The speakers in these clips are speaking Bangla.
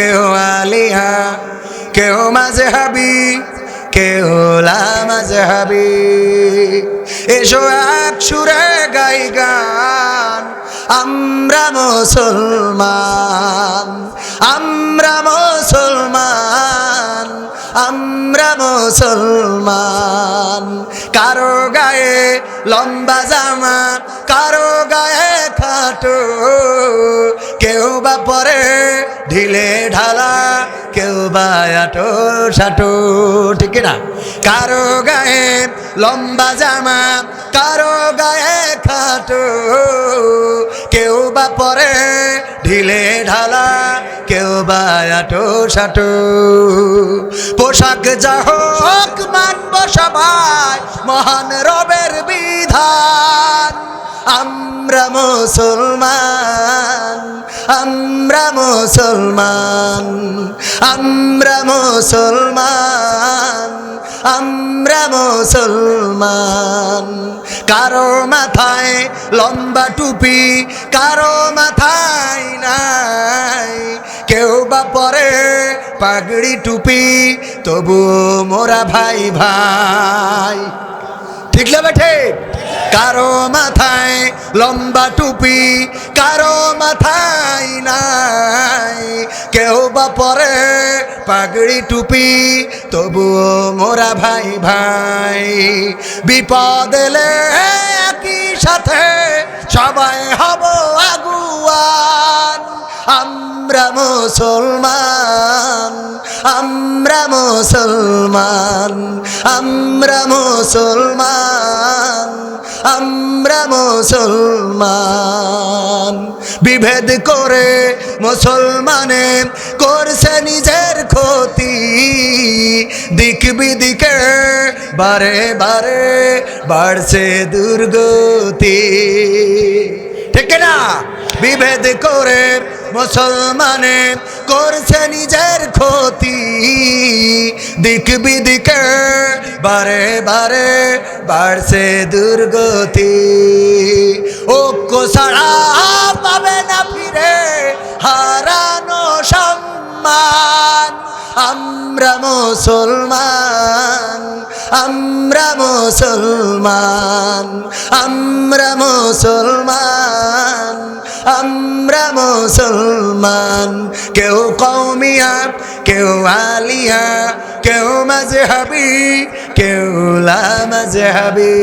কেউ আলিহা, কেউ মাঝে হাবি কেউ মাঝে হাবি এসো এক সুরে গাই গান, আমরা মুসলমান আমরা মুসলমান আমরা মুসলমান। কারও গায়ে লম্বা জামা, কারও গায়ে খাটো। কেউ বা পরে ঢিলে ঢালা, কেউ বা আটো সাটো। ঠিক না কারও গায়ে লম্বা জামা কারও গায়ে খাটো, কেউ বা পরে ঢিলে ঢালা, কেউ বা আটো সাটো। পোশাক যা হোক মানব সবাই মহান রবের বিধান। আমরা মুসলমান আমরা মুসলমান আমরা মুসলমান। আমরা মুসলমান। কারও মাথায় লম্বা টুপি, কারও মাথায় নাই। কেউ বা পরে পাগড়ি টুপি তবু মোরা ভাই ভাই ঠিক না বেঠে? কারও মাথায় লম্বা টুপি, কারও মাথায় নাই। কেউ বা পরে পাগড়ি টুপি, তবুও মোরা ভাই ভাই। বিপদ এলে একই সাথে সবাই হব আগুয়ান। আমরা মুসলমান আমরা মুসলমান আমরা মুসলমান। আমরা মুসলমান। বিভেদ করে মুসলমানে করছে নিজের ক্ষতি। দিক বিদিকে বারে বারে বাড়ছে দুর্গতি। ঠিক না বিভেদ করে মুসলমানে করছে নিজের ক্ষতি। দিক বিদিকে বারে বারে বাড়ছে দুর্গতি। ঐক্য ছাড়া পাবে না ফিরে, হারানো সম্মান। আমরা মুসলমান আমরা মুসলমান আমরা মুসলমান। আমরা মুসলমান, কেউ কৌমিয়া কেউ আলিয়া, কেউ মাঝহাবি কেউ লামাঝহাবি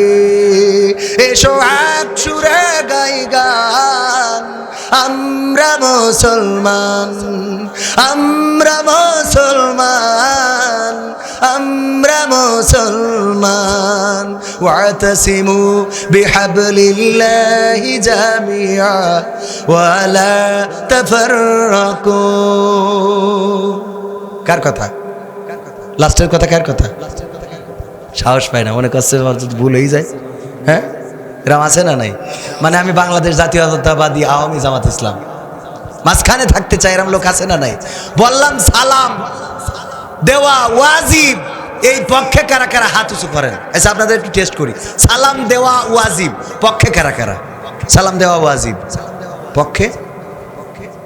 এসো এক সুরে গাই গান, আমরা মুসলমান আমরা মুসলমান। আমরা মুসলমান। ওয়াতাসিমু বিহাবলিল্লাহি জামিয়া ওয়ালা তাফাররাকু। কার কথা? লাস্টের কথা কার কথা? সাহস পায় না, মনে করছে ভুল হয়ে যায়। হ্যাঁ? এরম আছে না নাই? মানে আমি বাংলাদেশ জাতীয়তাবাদী আওয়ামী জামাত ইসলাম। মাঝখানে থাকতে চাই, এরম লোক আছে না নাই? বললাম সালাম। দেওয়া ওয়াজিব। এই পক্ষে কারা কারা হাত উঁচু করেন? আচ্ছা আপনাদের একটু টেস্ট করি। সালাম দেওয়া ওয়াজিব। পক্ষে কারা কারা? সালাম দেওয়া ওয়াজিব। পক্ষে?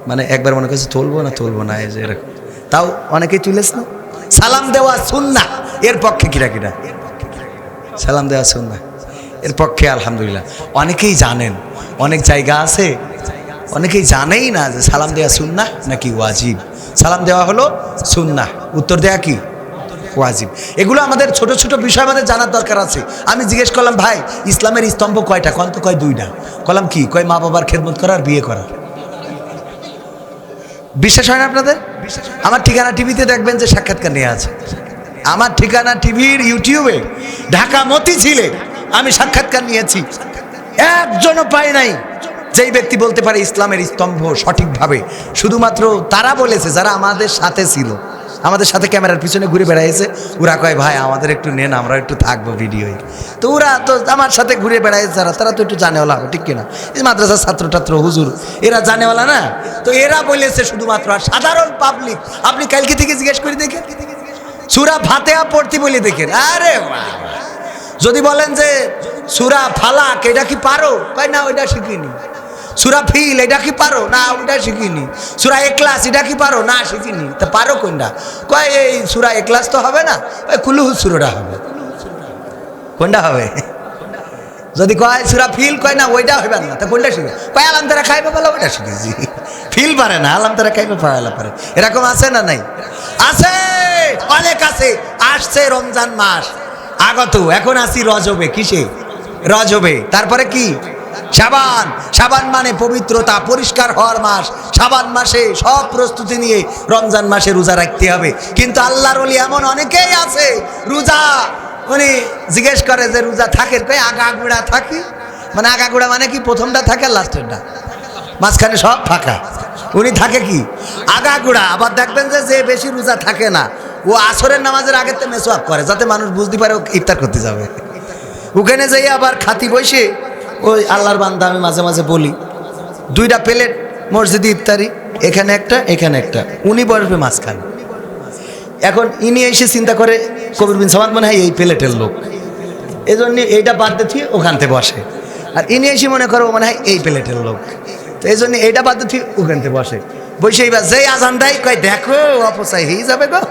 মানে একবার মনে করছে তুলবো না তুলবো না, এই যে এরকম। তাও অনেকেই তুলেছ না? সালাম দেওয়া সুন্না এর পক্ষে কিরা কিরা? সালাম দেওয়া সুন্না এর পক্ষে আলহামদুলিল্লাহ। অনেকেই জানেন, অনেক জায়গা আছে, অনেকেই জানেই না যে সালাম দেওয়া সুন্না নাকি ওয়াজিব। সালাম দেওয়া হলো সুন্না উত্তর দেয়া কি? ওয়াজিব। এগুলো আমাদের ছোট ছোট বিষয় আমাদের জানার দরকার আছে। আমি জিজ্ঞেস করলাম, ভাই, ইসলামের স্তম্ভ কয়টা? কন্ত কয় দুইটা? কলাম কি? কয় মা বাবার খেদমত করার, বিয়ে করার? বিশ্বাস হয় না আপনাদের? আমার ঠিকানা টিভিতে দেখবেন যে সাক্ষাৎকার নিয়ে আছে। আমার ঠিকানা টিভির ইউটিউবে ঢাকা মতি ছিলে আমি সাক্ষাৎকার নিয়েছি। একজনও পাই নাই। যেই ব্যক্তি বলতে পারে ইসলামের স্তম্ভ সঠিকভাবে, শুধুমাত্র তারা বলেছে যারা আমাদের সাথে ছিল, আমাদের সাথে ক্যামেরার পিছনে ঘুরে বেড়াইছে, ওরা কয়, ভাই, আমাদের একটু নেন, আমরা একটু থাকব ভিডিওয়ে। তো ওরা তো আমার সাথে ঘুরে বেড়াইছে যারা, তারা তো একটু জানেওয়ালা হবে, ঠিক কিনা? এই মাদ্রাসার ছাত্র টাত্র হুজুর, এরা জানেওয়ালা না? তো এরা বলেছে শুধুমাত্র, আর সাধারণ পাবলিক আপনি কালকে থেকে জিজ্ঞেস করে দেখেন? সুরা ফাতেহা পড়তে বলে দেখেন। আরে। যদি বলেন যে সুরা ফালাক, এটা কি পারো? কয়, না, ওইটা শিখিনি। সুরা ফিল, এটা কি পারো? না, ওটা শিখিনি। সুরা এক্লাস এটা কি পারো? না, শিখিনি। তা পারো কোনটা কয়, এই সুরা এক্লাস তো হবে না? ওই কুলুহু সুরোটা হবে। কোনটা হবে? যদি কয়, সুরা ফিল, কয়, না, ওইটা হইবে না। তা কোনটা শিখবে? কয়, আলাম তারা খাইবে বলে, ওইটা শিখেছি। ফিল পারে না, আলাম তারা খাইবে পারা পারে। এরকম আছে না নাই? আছে! অনেক আছে। আসছে রমজান মাস। আগত, এখন আসি রজবে। কিসে? রজবে। তারপরে কি? সাবান সাবান মানে পবিত্রতা, পরিষ্কার হওয়ার মাস। সাবান মাসে সব প্রস্তুতি নিয়ে রমজান মাসে রোজা রাখতে হবে। কিন্তু আল্লাহর অলি এমন অনেকেই আছে, রোজা, উনি জিজ্ঞেস করে যে রোজা থাকে? আগাগুড়া থাকি? মানে আগাগুড়া মানে কি? প্রথমটা থাকে লাস্টেরটা? মাঝখানে সব ফাঁকা। উনি থাকে কি? আগাগুড়া। আবার দেখবেন যে যে বেশি রোজা থাকে না, ও আসরের নামাজের আগের তো মেসোয়াক করে, যাতে মানুষ বুঝতে পারে ও ইফতার করতে যাবে। ওখানে যাই আবার খাতি বসে ওই আল্লাহর বান্দা আমি মাঝে মাঝে বলি, দুইটা প্লেট মসজিদে ইফতারি, এখানে একটা এখানে একটা। উনি বসবে মাঝখানে। এখন ইনি এসে চিন্তা করে, কবির বিন সামাদ মনে হয় এই প্লেটের লোক। এই জন্য এইটা বাদ দিয়ে ওখান থেকে বসে। আর ইনি এসে মনে করো মনে হয় এই প্লেটের লোক। তো এই জন্য এইটা বাদ দিয়ে ওখান থেকে বসে। বসে এইবার যেই আজান দেয়, কয়, দেখো, অপচয় হয়ে যাবে গো।